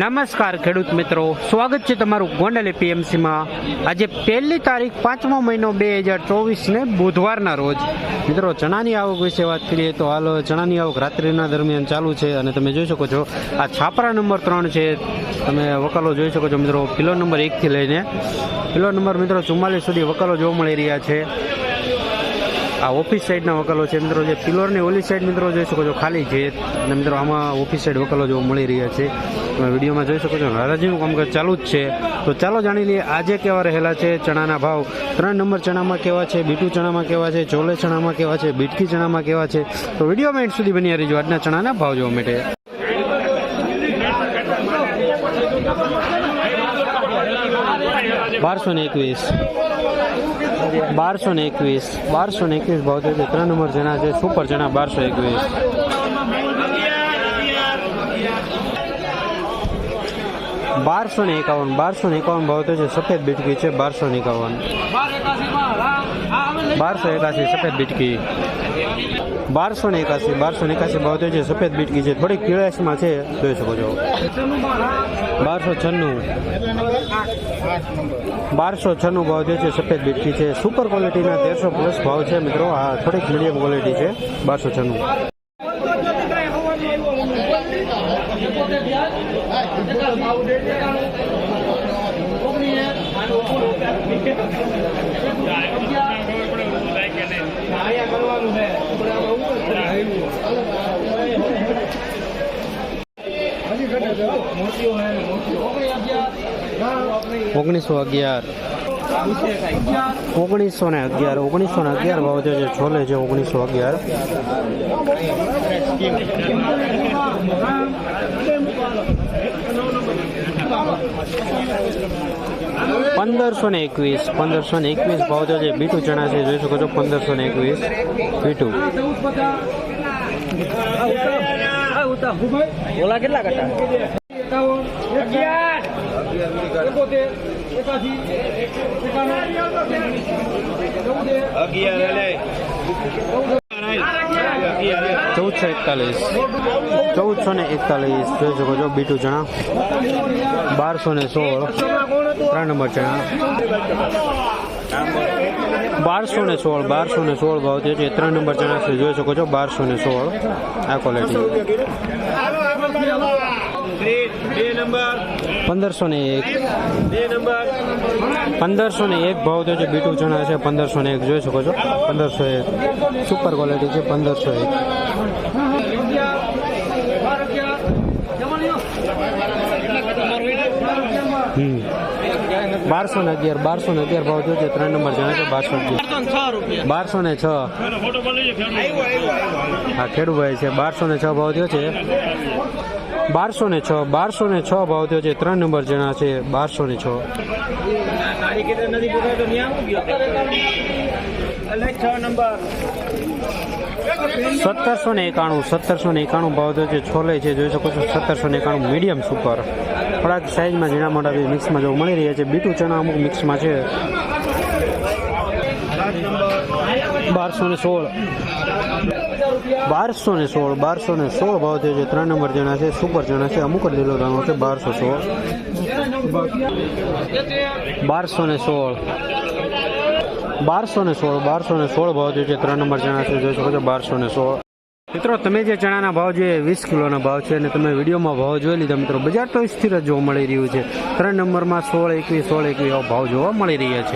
નમસ્કાર ખેડૂત મિત્રો, સ્વાગત છે તમારું ગોંડલ એપીએમસીમાં. આજે પહેલી તારીખ પાંચમો મહિનો બે હજાર ચોવીસને બુધવારના રોજ. મિત્રો, ચણાની આવક વિશે વાત કરીએ તો હાલ ચણાની આવક રાત્રિના દરમિયાન ચાલુ છે અને તમે જોઈ શકો છો, આ છાપરા નંબર ત્રણ છે. તમે વકાલો જોઈ શકો છો મિત્રો પિલો નંબર એકથી લઈને. પિલો નંબર મિત્રો, ચુમ્માલીસ સુધી વકાલો જોવા મળી રહ્યા છે. આ ઓફિસ સાઈડના વકલો છે મિત્રો, જે પિલોરની ઓલી સાઈડ મિત્રો જોઈ શકો છો, ખાલી છે. અને મિત્રો, આમાં ઓફિસ સાઈડ વકલો જોવા મળી રહ્યા છે. તમે વિડીયોમાં જોઈ શકો છો હરાજીનું કામકાજ ચાલુ જ છે. તો ચાલો જાણી લઈએ, આજે કેવા રહેલા છે ચણાના ભાવ? ત્રણ નંબર ચણામાં કેવા છે, બીટુ ચણામાં કેવા છે, ચોલે ચણામાં કેવા છે, બીટકી ચણામાં કેવા છે? તો વિડીયોમાં એન્ડ સુધી બની રહીજો, આજના ચણાના ભાવ જોવા માટે. બારસો ને એકવીસ. બારસો ને એકવીસ. બારસો ને એકવીસ ભાવ છે, ત્રણ નંબર જણા છે, સુપર જણા બારસો એકવીસ. બારસો ને એકાવન બારસો ને એકાવન ભાવ તો છે સફેદ બીટકી છે બારસો ને એકાવન બારસો એકાસી સફેદ બીટકી બારસો ને એકાસી બારસો ને એકાસી ભાવ તો છે સફેદ બીટકી છે થોડીક પીળાશમાં છે જોઈ શકો છો બારસો છન્નું બારસો છન્નું ભાવ જે છે સફેદ બીટકી છે સુપર ક્વોલિટીના તેરસો પ્લસ ભાવ છે મિત્રો આ થોડીક મીડિયમ ક્વોલિટી છે બારસો છન્નું ઓગણીસો અગિયાર. ઓગણીસો ને અગિયાર ઓગણીસો ને અગિયાર ભાવ જે છોલે છે ઓગણીસો અગિયાર. પંદરસો ને એકવીસ પંદરસો ને એકવીસ ભાવ જે છે બીટુ ચણા છે જોઈ શકો છો પંદરસો ને એકવીસ બીટુ. ઓલા કેટલા કટા ચૌદસો એકતાલીસ ચૌદસો ને એકતાલીસ જોઈ શકો છો બીટુ ચણા. બારસો ને સોળ. ત્રણ નંબર ચણા બારસો ને સોળ, બારસો ને સોળ ભાવ જે છે ત્રણ નંબર ચણા છે જોઈ શકો છો, બારસો ને સોળ, આ ક્વોલિટી પંદરસો ને એક. પંદરસો ને એક ભાવ થયો છે બીટુ ચણા છે, પંદરસો ને એક, જોઈ શકો છો. પંદરસો એક. સુપર ક્વોલિટી છે, પંદરસો એક. બારસો ને અગિયાર, બારસો ને અગિયાર ભાવ જો છે ત્રણ નંબર જણા છે બારસો અગિયાર. બારસો ને છ. હા, ખેડૂભાઈ છે, બારસો ને છ ભાવ થયો છે. બારસો ને છ, બારસો ને છ ભાવ થયો છે, ત્રણ નંબર જણા છે, બારસો ને છ. સત્તરસો ને એકાણું, સત્તરસો ને એકાણું ભાવ થયો છે, છોલે છે, જોઈ શકો છો, સત્તરસો ને એકાણું મીડિયમ સુપર થોડાક સાઈઝમાં ઝીણા મોટા બી મિક્સમાં જોવા મળી રહ્યા છે. બીટું ચણા અમુક મિક્સમાં છે. બારસો ને સોળ. બારસો ને સોળ, બારસો ને સોળ ભાવ થયો છે. ત્રણ નંબર જણા છે, સુપર જણા છે. અમુક જ લીલો દાણો છે, બારસો સોળ. બારસો ને સોળ. બારસો ને સોળ, બારસો ને સોળ ભાવ થયો છે. ત્રણ નંબર જણા છે. જોઈ શકો છો, બારસો ને સોળ. મિત્રો, તમે જે ચણાના ભાવ જે વીસ કિલોના ભાવ છે અને તમે વિડીયોમાં ભાવ જોઈ લીધા મિત્રો, બજાર તો સ્થિર જ જોવા મળી રહ્યું છે. ત્રણ નંબરમાં સોળ એકવીસ સોળ એકવીસ ભાવ જોવા મળી રહ્યા છે.